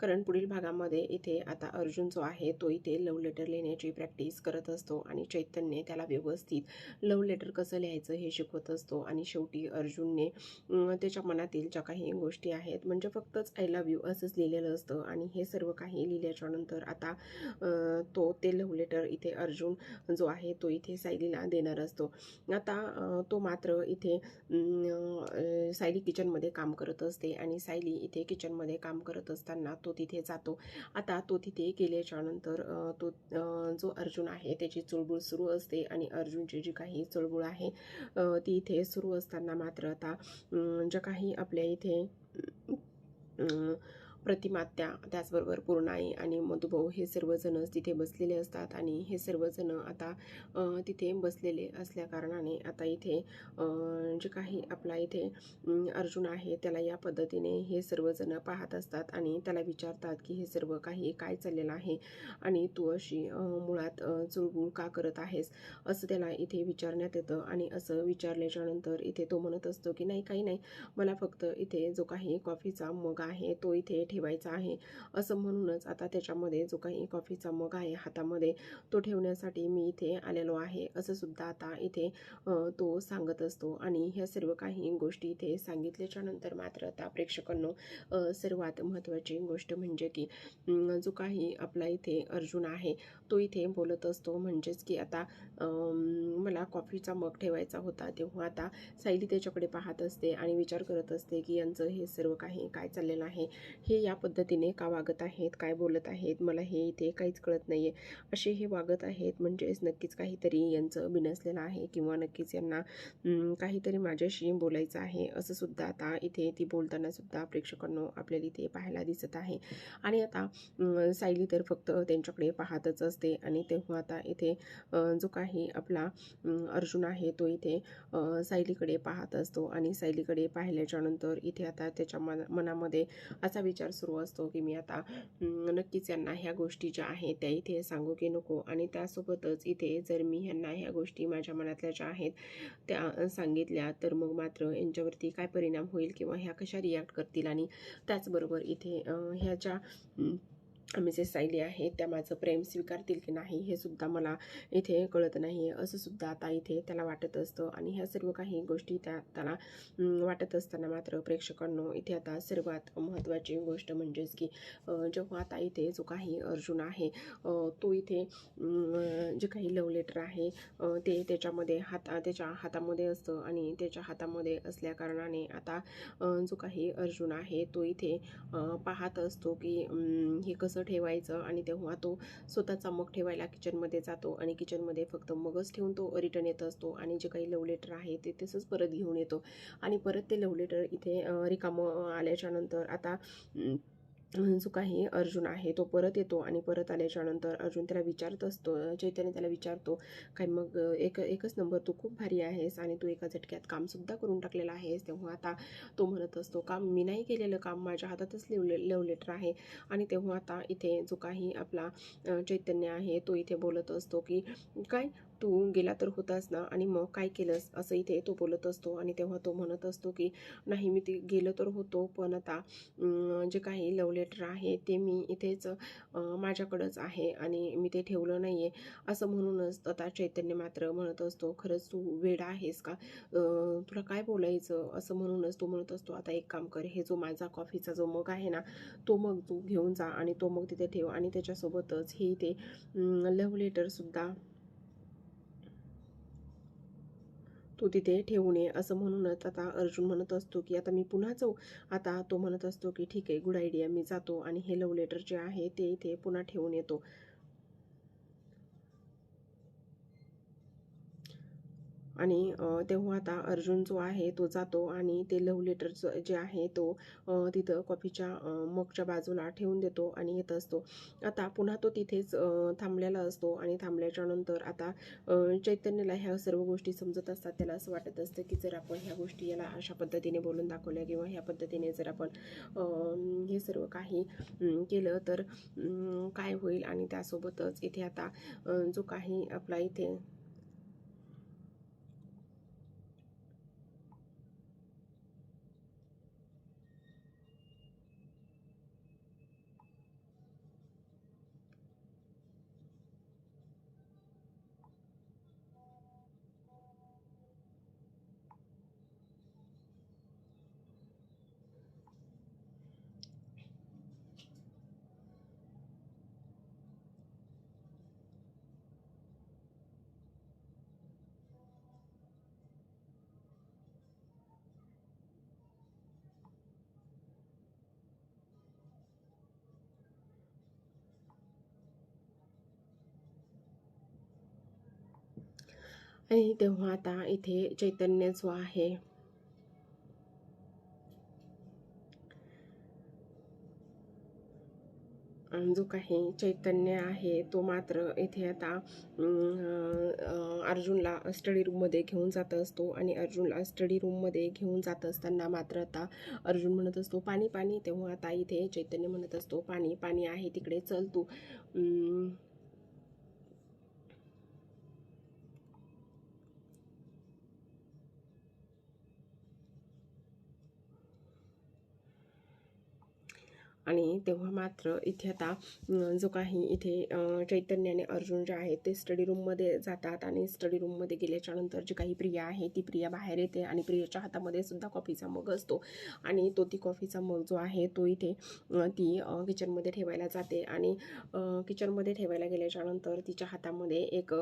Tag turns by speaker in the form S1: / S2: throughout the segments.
S1: कारण पुढील भागामध्ये इथे आता अर्जुन जो आहे तो इथे लव्ह लेटर लिहिण्याची प्रॅक्टिस करत असतो आणि चैतन्य त्याला व्यवस्थित लव्ह लेटर कसं लिहायचं हे शिकवत असतो आणि शेवटी अर्जुनने त्याच्या मनातील ज्या काही गोष्टी आहेत म्हणजे फक्तच आय लव्ह यू असंच लिहिलेलं असतं आणि हे सर्व काही लिहिल्याच्या नंतर आता तो ते लव्ह लेटर इथे अर्जुन जो आहे तो इथे सायलीला देणार असतो. आता तो मात्र इथे सायली किचनमध्ये काम करत असते आणि सायली इथे किचनमध्ये काम करत असताना तो तिथे जातो. आता तो तिथे गेल्याच्यानंतर तो जो अर्जुन आहे त्याची चुळबुळ सुरू असते आणि अर्जुनची जी काही चुळबुळ आहे ती इथे सुरू असताना मात्र आता ज्या काही आपल्या इथे प्रतिमात्या त्याचबरोबर पूर्णाई आणि मधुभाऊ हे सर्वजणच तिथे बसलेले असतात आणि हे सर्वजण आता तिथे बसलेले असल्या कारणाने आता इथे जे काही आपला इथे अर्जुन आहे त्याला या पद्धतीने हे सर्वजण पाहत असतात आणि त्याला विचारतात की हे सर्व काही काय चाललेलं आहे आणि तू अशी मुळात चुळबुळ का करत आहेस? असं त्याला इथे विचारण्यात येतं आणि असं विचारल्याच्या नंतर इथे तो म्हणत असतो की नाही काही नाही. मला फक्त इथे जो काही कॉफीचा मग आहे तो इथे ठेवायचा आहे. असं म्हणूनच आता त्याच्यामध्ये जो काही कॉफीचा मग आहे हातामध्ये तो ठेवण्यासाठी मी इथे आलेलो आहे. असं सुद्धा आता इथे तो सांगत असतो. आणि ह्या सर्व काही गोष्टी इथे सांगितल्याच्या नंतर मात्र आता प्रेक्षकांनो सर्वात महत्त्वाची गोष्ट म्हणजे की जो काही आपला इथे अर्जुन आहे तो इथे बोलत असतो. म्हणजेच की आता मला कॉफीचा मग ठेवायचा होता तेव्हा आता सायली त्याच्याकडे पाहत असते आणि विचार करत असते की यांचं हे सर्व काही काय चाललेलं आहे. हे या पद्धतीने का वागत आहेत काय बोलत आहेत मला हे इथे काहीच कळत नाही आहे असे हे वागत आहेत म्हणजेच नक्कीच काहीतरी यांचं बिनसलेलं आहे किंवा नक्कीच यांना काहीतरी माझ्याशी बोलायचं आहे असं सुद्धा आता इथे ती बोलताना सुद्धा प्रेक्षकांनो आपल्याला इथे पाहायला दिसत आहे. आणि आता सायली तर फक्त त्यांच्याकडे पाहतच असते आणि तेव्हा आता इथे जो काही आपला अर्जुन आहे तो इथे सायलीकडे पाहत असतो. आणि सायलीकडे पाहिल्याच्यानंतर इथे आता त्याच्या मन मनामध्ये असा विचार सुरू असतो की मी आता नक्कीच यांना ह्या गोष्टी ज्या आहेत त्या इथे सांगू की नको. आणि त्यासोबतच इथे जर मी ह्यांना ह्या गोष्टी माझ्या मनातल्या ज्या आहेत त्या सांगितल्या तर मग मात्र यांच्यावरती काय परिणाम होईल किंवा ह्या कशा रिॲक्ट करतील? आणि त्याचबरोबर इथे ह्याच्या ह्या ज्या मिसेस सायली आहेत त्या माझं प्रेम स्वीकारतील की नाही हे सुद्धा मला इथे कळत नाही. आहे असं सुद्धा आता इथे त्याला वाटत असतं आणि ह्या सर्व काही गोष्टी त्या त्याला वाटत असताना मात्र प्रेक्षकांनो इथे आता सर्वात महत्त्वाची गोष्ट म्हणजेच की जेव्हा आता इथे जो काही अर्जुन आहे तो इथे जे काही लव लेटर आहे ते त्याच्यामध्ये हाता त्याच्या हातामध्ये असतं आणि त्याच्या हातामध्ये असल्या कारणाने आता जो काही अर्जुन आहे तो इथे पाहत असतो की हे कसं ठेवायचं आणि तेव्हा तो स्वतःचा मग ठेवायला किचनमध्ये जातो आणि किचनमध्ये फक्त मगच ठेवून तो रिटर्न येत असतो आणि जे काही लव लेटर आहे ते तसंच परत घेऊन येतो. आणि परत ते लव लेटर इथे रिकामं आल्याच्यानंतर आता जो काही अर्जुन आहे तो परत येतो आणि परत आल्याच्यानंतर अर्जुन त्याला विचारत असतो चैतन्य त्याला विचारतो काय मग एक एकच नंबर तू खूप भारी आहेस आणि तू एका झटक्यात कामसुद्धा करून टाकलेलं आहेस तेव्हा आता तो म्हणत असतो काम मी नाही केलेलं काम माझ्या हातातच लिवले लव लेटर आहे. आणि तेव्हा आता इथे जो काही आपला चैतन्य आहे तो इथे बोलत असतो की काय तू गेला तर होतास ना? आणि मग काय केलंस? असं इथे तो बोलत असतो आणि तेव्हा तो म्हणत असतो की नाही मी ते गेलो तर होतो पण आता जे काही लव लेटर आहे ते मी इथेच माझ्याकडंच आहे आणि मी ते ठेवलं नाही आहे असं म्हणूनच आता चैतन्य मात्र म्हणत असतो खरंच तू वेडा आहेस का? तुला काय बोलायचं? असं म्हणूनच तो म्हणत असतो आता एक काम कर हे जो माझा कॉफीचा जो मग आहे ना तो मग तू घेऊन जा आणि तो मग तिथे ठेव आणि त्याच्यासोबतच हे इथे लव्ह लेटरसुद्धा तू तिथे ठेवू नये असं म्हणूनच आता अर्जुन म्हणत असतो की आता मी पुन्हा जाऊ. आता तो म्हणत असतो की ठीक आहे गुड आयडिया मी जातो आणि हे लव्ह लेटर जे आहे ते इथे पुन्हा ठेवून येतो. आणि तेव्हा आता अर्जुन जो आहे तो जातो आणि ते लव्ह लेटर जे आहे तो तिथं कॉफीच्या मगच्या बाजूला ठेवून देतो आणि येत असतो. आता पुन्हा तो तिथेच थांबलेला असतो आणि थांबल्याच्या नंतर आता चैतन्याला ह्या सर्व गोष्टी समजत असतात. त्याला असं वाटत असतं की जर आपण ह्या गोष्टी याला अशा पद्धतीने बोलून दाखवल्या किंवा ह्या पद्धतीने जर आपण हे सर्व काही केलं तर काय होईल? आणि त्यासोबतच इथे आता जो काही आपला इथे आणि तेव्हा आता इथे चैतन्य जो आहे. जो काही चैतन्य आहे तो मात्र इथे आता अर्जुनला स्टडी रूममध्ये घेऊन जात असतो आणि अर्जुनला स्टडी रूममध्ये घेऊन जात असताना मात्र आता अर्जुन म्हणत असतो पाणी पाणी. तेव्हा आता इथे चैतन्य म्हणत असतो पाणी पाणी आहे तिकडे चल तू. आणि तेव्हा मात्र इथे आता जो काही इथे चैतन्याने चैतन्य आणि अर्जुन जे आहेत ते स्टडी रूममध्ये जातात आणि स्टडी रूममध्ये गेल्याच्यानंतर जी काही प्रिया आहे ती प्रिया बाहेर येते आणि प्रियाच्या हातामध्ये सुद्धा कॉफीचा मग असतो. आणि तो ती कॉफीचा मग जो आहे तो इथे ती किचनमध्ये ठेवायला जाते आणि किचनमध्ये ठेवायला गेल्याच्यानंतर तिच्या हातामध्ये एक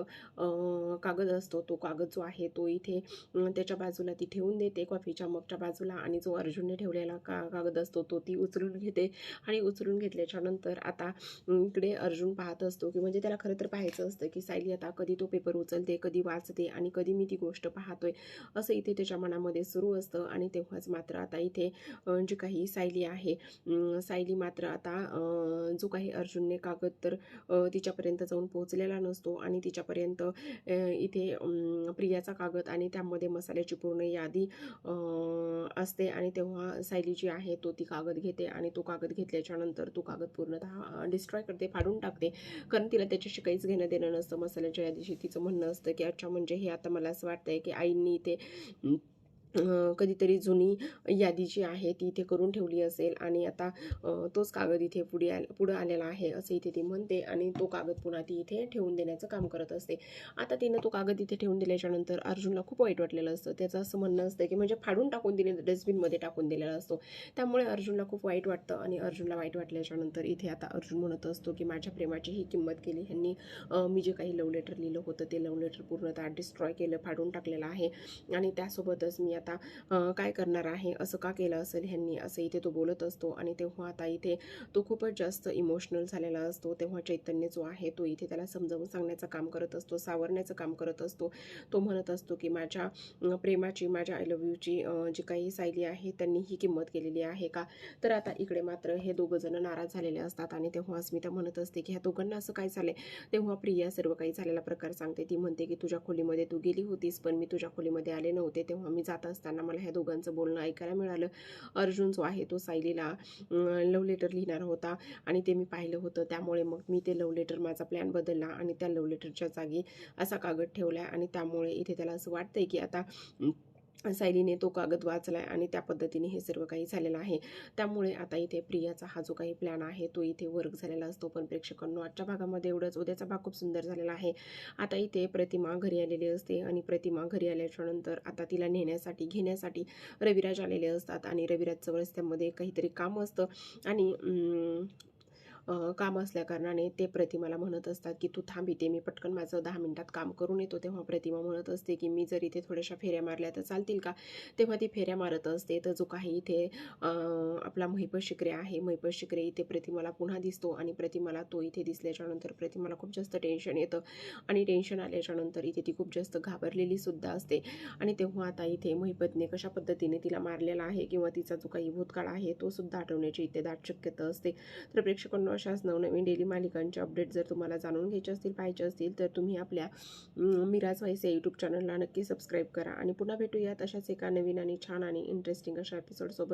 S1: कागद असतो. तो कागद जो आहे तो इथे त्याच्या बाजूला ती ठेवून देते कॉफीच्या मगच्या बाजूला आणि जो अर्जुनने ठेवलेला का कागद असतो तो ती उचलून घेते. आणि उचलून घेतल्याच्यानंतर आता इकडे अर्जुन पाहत असतो की म्हणजे त्याला खरं तर पाहायचं असतं की सायली आता कधी तो पेपर उचलते कधी वाचते आणि कधी मी ती गोष्ट पाहतोय. असं इथे त्याच्या मनामध्ये सुरू असतं आणि तेव्हाच मात्र आता इथे जी काही सायली आहे सायली मात्र आता जो काही अर्जुनने कागद तर तिच्यापर्यंत जाऊन पोहोचलेला नसतो आणि तिच्यापर्यंत इथे प्रियाचा कागद आणि त्यामध्ये मसाल्याची पूर्ण यादी असते आणि तेव्हा सायली जी आहे तो ती कागद घेते आणि तो कागद घेते घेतल्याच्यानंतर तो कागद पूर्णतः डिस्ट्रॉय करते फाडून टाकते. कारण तिला त्याच्याशी काहीच घेणं देणं नसतं. मसाल्याच्या या दिवशी तिचं म्हणणं असतं की अच्छा म्हणजे हे आता मला असं वाटतंय की आईंनी ते कधीतरी जुनी यादी जी आहे ती इथे करून ठेवली असेल आणि आता तोच कागद इथे पुढे आल पुढं आलेला आहे असं इथे ती म्हणते आणि तो कागद पुन्हा ती इथे ठेवून देण्याचं काम करत असते. आता तिनं तो कागद इथे ठेवून दिल्याच्यानंतर अर्जुनला खूप वाईट वाटलेलं असतं. त्याचं असं म्हणणं असतं की म्हणजे फाडून टाकून दिले डस्टबिनमध्ये टाकून दिलेला असतो. त्यामुळे अर्जुनला खूप वाईट वाटतं आणि अर्जुनला वाईट वाटल्याच्यानंतर इथे आता अर्जुन म्हणत असतो की माझ्या प्रेमाची ही किंमत केली ह्यांनी. मी जे काही लव्ह लेटर लिहिलं होतं ते लव्ह लेटर पूर्णतः डिस्ट्रॉय केलं फाडून टाकलेलं आहे. आणि त्यासोबतच मी आता आता काय करणार आहे? असं का केलं असेल ह्यांनी? असं इथे तो बोलत असतो आणि तेव्हा आता इथे तो खूपच जास्त इमोशनल झालेला असतो. तेव्हा चैतन्य जो आहे तो इथे त्याला समजावून सांगण्याचं काम करत असतो सावरण्याचं काम करत असतो. तो म्हणत असतो की माझ्या प्रेमाची माझ्या आय लव्ह यूची जी काही सायली आहे त्यांनी ही किंमत केलेली आहे का? तर आता इकडे मात्र हे दोघं जण नाराज झालेले असतात आणि तेव्हा अस्मिता म्हणत असते की ह्या दोघांना असं काय झालं तेव्हा प्रिया सर्व काही झालेला प्रकार सांगते. ती म्हणते की तुझ्या खोलीमध्ये तू गेली होतीस पण मी तुझ्या खोलीमध्ये आले नव्हते. तेव्हा मी जात असताना मला ह्या दोघांचं बोलणं ऐकायला मिळालं. अर्जुन जो आहे तो सायलीला लव्ह लेटर लिहिणार होता आणि ते मी पाहिलं होतं. त्यामुळे मग मी ते लव्ह लेटर माझा प्लॅन बदलला आणि त्या लव्ह लेटरच्या जागी असा कागद ठेवला आणि त्यामुळे इथे त्याला असं वाटतंय की आता सायलीने तो कागद वाचला आहे आणि त्या पद्धतीने हे सर्व काही झालेलं आहे. त्यामुळे आता इथे प्रियाचा हा जो काही प्लॅन आहे तो इथे वर्क झालेला असतो. पण प्रेक्षकांनो आजच्या भागामध्ये एवढंच. उद्याचा भाग खूप सुंदर झालेला आहे. आता इथे प्रतिमा घरी आलेली असते आणि प्रतिमा घरी आल्याच्यानंतर आता तिला नेण्यासाठी घेण्यासाठी रविराज आलेले असतात आणि रविराजचं रस्त्यामध्ये काहीतरी काम असतं. आणि काम असल्याकारणाने ते प्रतिमाला म्हणत असतात की तू थांब इथे मी पटकन माझं दहा मिनिटात काम करून येतो. तेव्हा प्रतिमा म्हणत असते की मी जर इथे थोड्याशा फेऱ्या मारल्या तर चालतील का? तेव्हा ती फेऱ्या मारत असते. तर जो काही इथे आपला महिपत शिकरे आहे महिपत शिकरे इथे प्रतिमाला पुन्हा दिसतो आणि प्रतिमाला तो इथे दिसल्याच्यानंतर प्रतिमाला खूप जास्त टेन्शन येतं आणि टेन्शन आल्याच्यानंतर इथे ती खूप जास्त घाबरलेली सुद्धा असते. आणि तेव्हा आता इथे महिपतने कशा पद्धतीने तिला मारलेला आहे किंवा तिचा जो काही भूतकाळ आहे तो सुद्धा आठवण्याची इथे दाट शक्यता असते. तर प्रेक्षकांना अशाच नवनवीन डेली मालिकांचे अपडेट जर तुम्हाला जाणून घ्यायचे असतील पाहायचे असतील तर तुम्ही आपल्या मिराज व्हाईस या यूट्यूब चॅनलला नक्की सबस्क्राईब करा. आणि पुन्हा भेटूयात अशाच एका नवीन आणि छान आणि इंटरेस्टिंग अशा एपिसोडसोबत